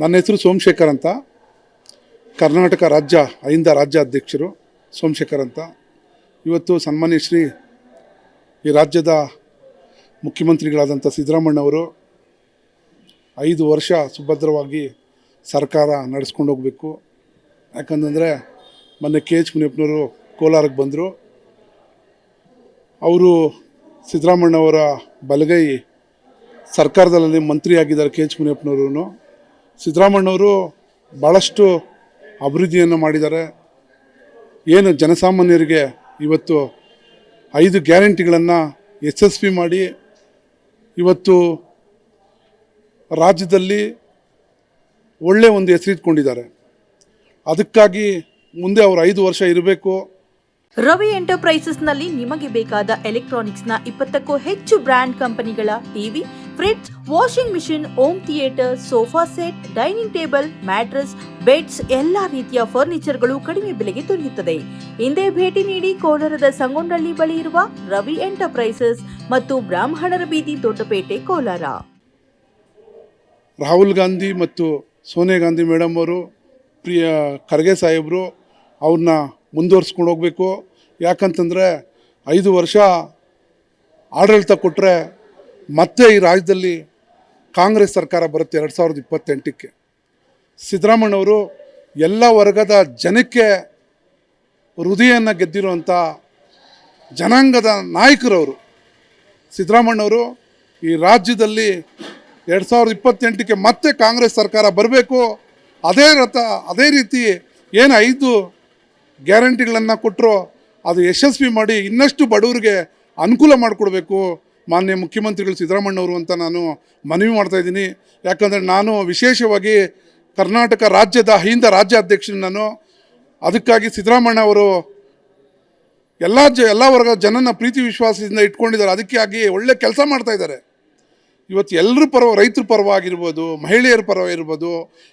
ನನ್ನ ಹೆಸರು ಸೋಮಶೇಖರ್ ಅಂತ. ಕರ್ನಾಟಕ ರಾಜ್ಯ ಅಹಿಂದ ರಾಜ್ಯಾಧ್ಯಕ್ಷರು ಸೋಮಶೇಖರ್ ಅಂತ. ಇವತ್ತು ಸನ್ಮಾನ್ಯ ಶ್ರೀ ಈ ರಾಜ್ಯದ ಮುಖ್ಯಮಂತ್ರಿಗಳಾದಂಥ ಸಿದ್ದರಾಮಣ್ಣವರು ಐದು ವರ್ಷ ಸುಭದ್ರವಾಗಿ ಸರ್ಕಾರ ನಡೆಸ್ಕೊಂಡು ಹೋಗಬೇಕು. ಯಾಕಂತಂದರೆ ಮೊನ್ನೆ ಕೆ ಎಚ್ ಮುನಿಯಪ್ಪನವರು ಕೋಲಾರಕ್ಕೆ ಬಂದರು. ಅವರು ಸಿದ್ದರಾಮಣ್ಣವರ ಬಲಗೈ ಸರ್ಕಾರದಲ್ಲಿ ಮಂತ್ರಿಯಾಗಿದ್ದಾರೆ ಕೆ ಎಚ್ ಮುನಿಯಪ್ಪನವರು ಸಿದ್ದರಾಮಣ್ಣವರು ಭಾಳಷ್ಟು ಅಭಿವೃದ್ಧಿಯನ್ನು ಮಾಡಿದ್ದಾರೆ. ಏನು ಜನಸಾಮಾನ್ಯರಿಗೆ ಇವತ್ತು ಐದು ಗ್ಯಾರಂಟಿಗಳನ್ನು ಯಶಸ್ವಿ ಮಾಡಿ, ಇವತ್ತು ರಾಜ್ಯದಲ್ಲಿ ಒಳ್ಳೆಯ ಒಂದು ಹೆಸರಿಟ್ಕೊಂಡಿದ್ದಾರೆ. ಅದಕ್ಕಾಗಿ ಮುಂದೆ ಅವರು ಐದು ವರ್ಷ ಇರಬೇಕು. ರವಿ ಎಂಟರ್ಪ್ರೈಸಸ್ನಲ್ಲಿ ನಿಮಗೆ ಬೇಕಾದ ಎಲೆಕ್ಟ್ರಾನಿಕ್ಸ್ನ ಇಪ್ಪತ್ತಕ್ಕೂ ಹೆಚ್ಚು ಬ್ರ್ಯಾಂಡ್ ಕಂಪನಿಗಳ TV, fridge, washing machine, home theatre, sofa set, dining table, mattress, beds ಎಲ್ಲಾ ರೀತಿಯ ಫರ್ನಿಚರ್ಗಳು ಕಡಿಮೆ ಬೆಲೆಗೆ ದೊರೆಯುತ್ತದೆ. ಹಿಂದೆ ಭೇಟಿ ನೀಡಿ ಕೋಲಾರದ ಸಂಗೊಂಡಳ್ಳಿ ಬಳಿ ಇರುವ ರವಿ ಎಂಟರ್ಪ್ರೈಸಸ್ ಮತ್ತು ಬ್ರಾಹ್ಮಣರ ಬೀದಿ ದೊಡ್ಡಪೇಟೆ, ಕೋಲಾರ. ರಾಹುಲ್ ಗಾಂಧಿ ಮತ್ತು ಸೋನಿಯಾ ಗಾಂಧಿ ಮೇಡಮ್ ಅವರು, ಪ್ರಿಯ ಖರ್ಗೆ ಸಾಹೇಬರು, ಅವ್ರನ್ನ ಮುಂದುವರ್ಸ್ಕೊಂಡು ಹೋಗಬೇಕು. ಯಾಕಂತಂದರೆ ಐದು ವರ್ಷ ಆಡಳಿತ ಕೊಟ್ಟರೆ ಮತ್ತೆ ಈ ರಾಜ್ಯದಲ್ಲಿ ಕಾಂಗ್ರೆಸ್ ಸರ್ಕಾರ ಬರುತ್ತೆ ಎರಡು ಸಾವಿರದ ಇಪ್ಪತ್ತೆಂಟಕ್ಕೆ. ಸಿದ್ದರಾಮಣ್ಣವರು ಎಲ್ಲ ವರ್ಗದ ಜನಕ್ಕೆ ಹೃದಯನ ಗೆದ್ದಿರುವಂಥ ಜನಾಂಗದ ನಾಯಕರವರು. ಸಿದ್ದರಾಮಣ್ಣವರು ಈ ರಾಜ್ಯದಲ್ಲಿ ಎರಡು ಸಾವಿರದ ಇಪ್ಪತ್ತೆಂಟಕ್ಕೆ ಮತ್ತೆ ಕಾಂಗ್ರೆಸ್ ಸರ್ಕಾರ ಬರಬೇಕು. ಅದೇ ರಥ, ಅದೇ ರೀತಿ ಏನು ಐದು ಗ್ಯಾರಂಟಿಗಳನ್ನು ಕೊಟ್ಟರು ಅದು ಯಶಸ್ವಿ ಮಾಡಿ ಇನ್ನಷ್ಟು ಬಡವರಿಗೆ ಅನುಕೂಲ ಮಾಡಿಕೊಡ್ಬೇಕು. ಮಾನ್ಯ ಮುಖ್ಯಮಂತ್ರಿಗಳು ಸಿದ್ದರಾಮಣ್ಣವರು ಅಂತ ನಾನು ಮನವಿ ಮಾಡ್ತಾ ಇದ್ದೀನಿ. ಯಾಕಂದರೆ ನಾನು ವಿಶೇಷವಾಗಿ ಕರ್ನಾಟಕ ರಾಜ್ಯದ ಹಿಂದ ರಾಜ್ಯ ಅಧ್ಯಕ್ಷನ ನಾನು. ಅದಕ್ಕಾಗಿ ಸಿದ್ದರಾಮಣ್ಣ ಅವರು ಎಲ್ಲ ಜ, ಎಲ್ಲ ವರ್ಗದ ಜನನ ಪ್ರೀತಿ ವಿಶ್ವಾಸದಿಂದ ಇಟ್ಕೊಂಡಿದ್ದಾರೆ. ಅದಕ್ಕಾಗಿ ಒಳ್ಳೆ ಕೆಲಸ ಮಾಡ್ತಾ ಇದ್ದಾರೆ. ಇವತ್ತು ಎಲ್ಲರ ಪರವ ರೈತರ ಪರವಾಗಿರ್ಬೋದು, ಮಹಿಳೆಯರ ಪರವಾಗಿರ್ಬೋದು,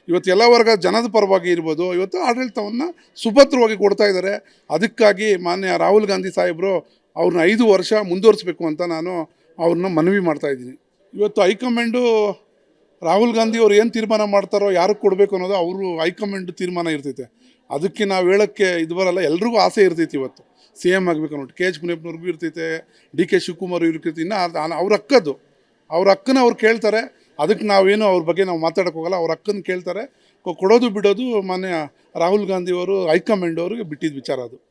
ಇವತ್ತು ಎಲ್ಲ ವರ್ಗ ಜನದ ಪರವಾಗಿ ಇರ್ಬೋದು, ಇವತ್ತು ಆಡಳಿತವನ್ನು ಸುಭದ್ರವಾಗಿ ಕೊಡ್ತಾ ಇದ್ದಾರೆ. ಅದಕ್ಕಾಗಿ ಮಾನ್ಯ ರಾಹುಲ್ ಗಾಂಧಿ ಸಾಹೇಬರು ಅವ್ರನ್ನ ಐದು ವರ್ಷ ಮುಂದುವರಿಸ್ಬೇಕು ಅಂತ ನಾನು ಅವ್ರನ್ನ ಮನವಿ ಮಾಡ್ತಾ ಇದ್ದೀನಿ. ಇವತ್ತು ಹೈಕಮಾಂಡು ರಾಹುಲ್ ಗಾಂಧಿ ಅವ್ರು ಏನು ತೀರ್ಮಾನ ಮಾಡ್ತಾರೋ, ಯಾರಿಗೆ ಕೊಡಬೇಕು ಅನ್ನೋದು ಅವರು ಹೈಕಮಾಂಡ್ ತೀರ್ಮಾನ ಇರ್ತೈತೆ. ಅದಕ್ಕೆ ನಾವು ಹೇಳೋಕ್ಕೆ ಇದು ಬರಲ್ಲ, ಎಲ್ರಿಗೂ ಆಸೆ ಇರ್ತೈತಿ ಇವತ್ತು. ಸಿ ಎಂ ಆಗಬೇಕು ಅನ್ನೋದು ಕೆ ಎಚ್ ಮುನಿಯಪ್ಪನವ್ರಿಗೂ ಇರ್ತೈತೆ, ಡಿ ಕೆ ಶಿವಕುಮಾರ್ ಇರ್ತೈತೆ, ಇನ್ನು ಅವ್ರ ಅಕ್ಕದ್ದು. ಅವ್ರ ಅಕ್ಕನ ಅವ್ರು ಕೇಳ್ತಾರೆ. ಅದಕ್ಕೆ ನಾವೇನು ಅವ್ರ ಬಗ್ಗೆ ನಾವು ಮಾತಾಡೋಕೆ ಹೋಗಲ್ಲ. ಅವ್ರ ಅಕ್ಕನ ಕೇಳ್ತಾರೆ. ಕೊಡೋದು ಬಿಡೋದು ಮಾನ್ಯ ರಾಹುಲ್ ಗಾಂಧಿಯವರು ಹೈಕಮಾಂಡ್ ಅವ್ರಿಗೆ ಬಿಟ್ಟಿದ್ದ ವಿಚಾರ ಅದು.